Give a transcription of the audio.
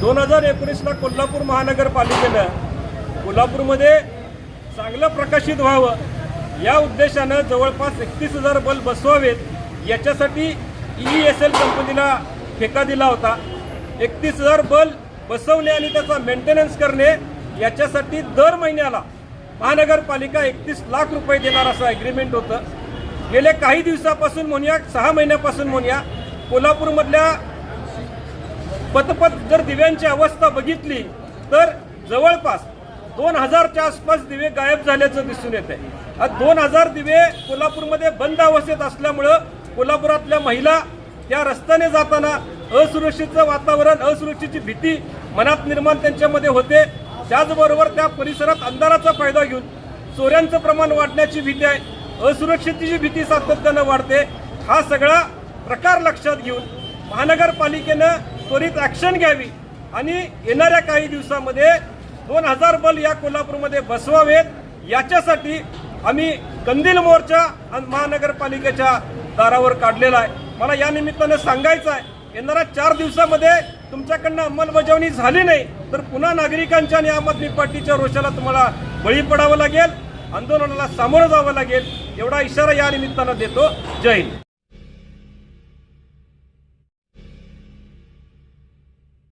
दोन हजार एकोणीसला कोल्हापूर महानगरपालिकेनं कोल्हापूरमध्ये चांगलं प्रकाशित व्हावं. या उद्देशानं जवळपास एकतीस हजार बल्ब बसवावेत. याच्यासाठी ई एस एल कंपनीला ठेका दिला होता. एकतीस हजार बल्ब बसवणे आणि त्याचा मेंटेनन्स करणे याच्यासाठी दर महिन्याला महानगरपालिका एकतीस लाख रुपये देणार असं ॲग्रीमेंट होतं. गेले काही दिवसापासून म्हणूया सहा महिन्यापासून म्हणूया कोल्हापूरमधल्या पतपत जर दिव्यांची अवस्था बघितली तर जवळपास दोन हजारच्या आसपास दिवे गायब झाल्याचं दिसून येत आहे दोन हजार दिवे कोल्हापूरमध्ये बंद अवस्थेत असल्यामुळं कोल्हापुरातल्या महिला त्या रस्त्याने जाताना असुरक्षेचं वातावरण असुरक्षेची भीती मनात निर्माण त्यांच्यामध्ये होते. त्याचबरोबर त्या परिसरात अंधाराचा फायदा घेऊन चोऱ्यांचं प्रमाण वाढण्याची भीती आहे. असुरक्षितेची भीती सातत्यानं वाढते. हा सगळा प्रकार लक्षात घेऊन महानगरपालिकेनं त्वरित ॲक्शन घ्यावी आणि येणाऱ्या काही दिवसामध्ये दोन हजार बल या कोल्हापूरमध्ये बसवावेत. याच्यासाठी आम्ही कंदील मोर्चा आणि महानगरपालिकेच्या दारावर काढलेला आहे. मला या निमित्तानं सांगायचं आहे येणाऱ्या चार दिवसामध्ये तुमच्याकडनं अंमलबजावणी झाली नाही तर पुन्हा नागरिकांच्या आणि आम आदमी पार्टीच्या रोषाला तुम्हाला बळी पडावं लागेल आंदोलनाला सामोरं जावं लागेल एवढा इशारा या निमित्तानं देतो. जय हिंद.